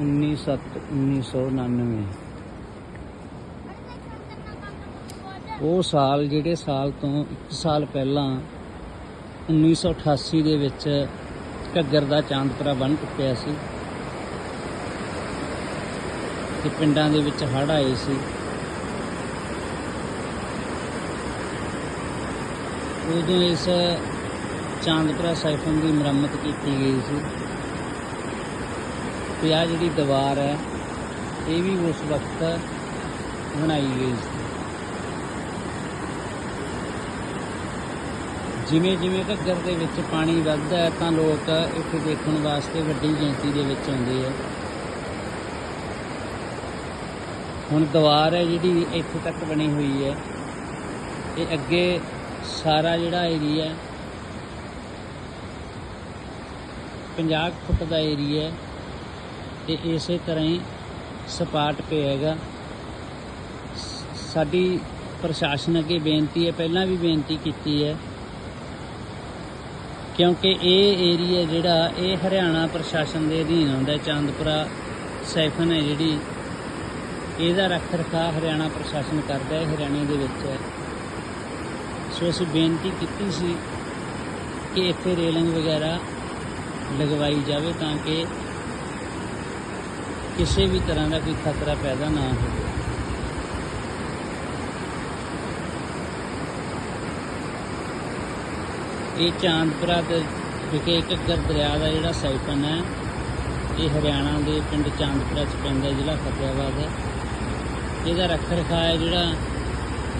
19/7/1999 ਉਹ ਸਾਲ ਜਿਹੜੇ ਸਾਲ ਤੋਂ 1 ਸਾਲ ਪਹਿਲਾਂ 1988 ਦੇ ਵਿੱਚ ਘੱਗਰ ਦਾ ਚਾਂਦਪਰਾ ਬਣ ਟੁੱਟਿਆ ਸੀ ਤੇ ਪਿੰਡਾਂ ਦੇ ਵਿੱਚ ਹੜ੍ਹ ਆਏ ਸੀ। ਉਦੋਂ ਇਸ ਚਾਂਦਪਰਾ ਸਾਈਫਨ ਦੀ ਮੁਰੰਮਤ ਕੀਤੀ ਗਈ ਸੀ। ਤੇ ਆ ਜਿਹੜੀ ਦੀਵਾਰ ਹੈ, ਇਹ ਵੀ ਉਸ ਵਕਤ ਬਣਾਈ ਗਈ ਸੀ। ਜਿਵੇਂ ਜਿਵੇਂ ਘੱਗਰ ਦੇ ਵਿੱਚ ਪਾਣੀ ਵੱਧਦਾ ਹੈ, ਤਾਂ ਲੋਕ ਇੱਥੇ ਦੇਖਣ ਵਾਸਤੇ ਵੱਡੀ ਗਿਣਤੀ ਦੇ ਵਿੱਚ ਆਉਂਦੇ ਆ। ਹੁਣ ਦੀਵਾਰ ਹੈ ਜਿਹੜੀ ਇੱਥੇ ਤੱਕ ਬਣੀ ਹੋਈ ਹੈ। ਇਹ ਅੱਗੇ ਸਾਰਾ ਜਿਹੜਾ ਏਰੀਆ ਹੈ 50 ਫੁੱਟ ਦਾ ਏਰੀਆ ਹੈ। ਤੇ ਇਸੇ ਤਰ੍ਹਾਂ ਹੀ ਸਪਾਟ ਪਿਆ ਹੈਗਾ। ਸਾਡੀ ਪ੍ਰਸ਼ਾਸਨ ਅੱਗੇ ਬੇਨਤੀ ਹੈ, ਪਹਿਲਾਂ ਵੀ ਬੇਨਤੀ ਕੀਤੀ ਹੈ, ਕਿਉਂਕਿ ਇਹ ਏਰੀਆ ਜਿਹੜਾ, ਇਹ ਹਰਿਆਣਾ ਪ੍ਰਸ਼ਾਸਨ ਦੇ ਅਧੀਨ ਆਉਂਦਾ ਚਾਂਦਪੁਰਾ ਸੈਫਨ ਹੈ ਜਿਹੜੀ, ਇਹਦਾ ਰੱਖ ਰਖਾਅ ਹਰਿਆਣਾ ਪ੍ਰਸ਼ਾਸਨ ਕਰਦਾ ਹੈ, ਹਰਿਆਣੇ ਦੇ ਵਿੱਚ ਹੈ। ਸੋ ਅਸੀਂ ਬੇਨਤੀ ਕੀਤੀ ਸੀ ਕਿ ਇੱਥੇ ਰੇਲਿੰਗ ਵਗੈਰਾ ਲਗਵਾਈ ਜਾਵੇ ਤਾਂ ਕਿ ਕਿਸੇ ਵੀ ਤਰ੍ਹਾਂ ਦਾ ਕੋਈ ਖਤਰਾ ਪੈਦਾ ਨਾ ਹੋਵੇ। ਇਹ ਚਾਂਦਪੁਰਾ ਦੇ ਵਿਖੇ ਘੱਗਰ ਦਰਿਆ ਦਾ ਜਿਹੜਾ ਸਾਈਪਨ ਹੈ, ਇਹ ਹਰਿਆਣਾ ਦੇ ਪਿੰਡ ਚਾਂਦਪੁਰਾ ਚ ਪੈਂਦਾ ਜ਼ਿਲ੍ਹਾ ਫਤਿਆਬਾਦ ਹੈ। ਇਹਦਾ ਰੱਖ ਰਖਾਅ ਹੈ ਜਿਹੜਾ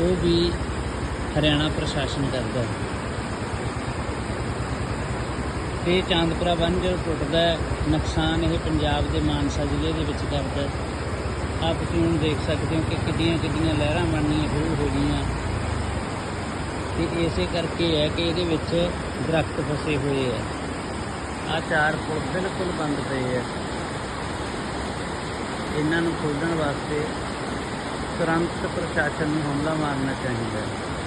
ਉਹ ਵੀ ਹਰਿਆਣਾ ਪ੍ਰਸ਼ਾਸਨ ਕਰਦਾ ਹੈ। ਇਹ ਚਾਂਦਪੁਰਾ ਬੰਨ ਜਦੋਂ ਟੁੱਟਦਾ ਨੁਕਸਾਨ ਇਹ ਪੰਜਾਬ ਦੇ ਮਾਨਸਾ ਜ਼ਿਲ੍ਹੇ ਦੇ ਵਿੱਚ ਕਰਦਾ ਆਪ ਤੁਸੀਂ ਹੁਣ ਦੇਖ ਸਕਦੇ ਹੋ ਕਿ ਕਿੰਨੀਆਂ ਕਿੰਨੀਆਂ ਲਹਿਰਾਂ ਬਣਨੀਆਂ ਸ਼ੁਰੂ ਹੋ ਗਈਆਂ। ਤੇ ਇਸੇ ਕਰਕੇ ਹੈ ਕਿ ਇਹਦੇ ਵਿੱਚ ਦਰਖਤ ਫਸੇ ਹੋਏ ਆ ਆ ਚਾਰ ਪੁਲ ਬਿਲਕੁਲ ਬੰਦ ਪਏ ਆ ਇਹਨਾਂ ਨੂੰ ਖੋਲ੍ਹਣ ਵਾਸਤੇ ਤੁਰੰਤ ਪ੍ਰਸ਼ਾਸਨ ਨੂੰ ਹਮਲਾ ਮਾਰਨਾ ਚਾਹੀਦਾ ਹੈ।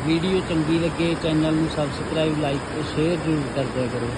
ਵੀਡੀਓ ਚੰਗੀ ਲੱਗੇ ਚੈਨਲ ਨੂੰ ਸਬਸਕ੍ਰਾਈਬ ਲਾਈਕ ਤੇ ਸ਼ੇਅਰ ਜ਼ਰੂਰ ਕਰ ਕਰੋ।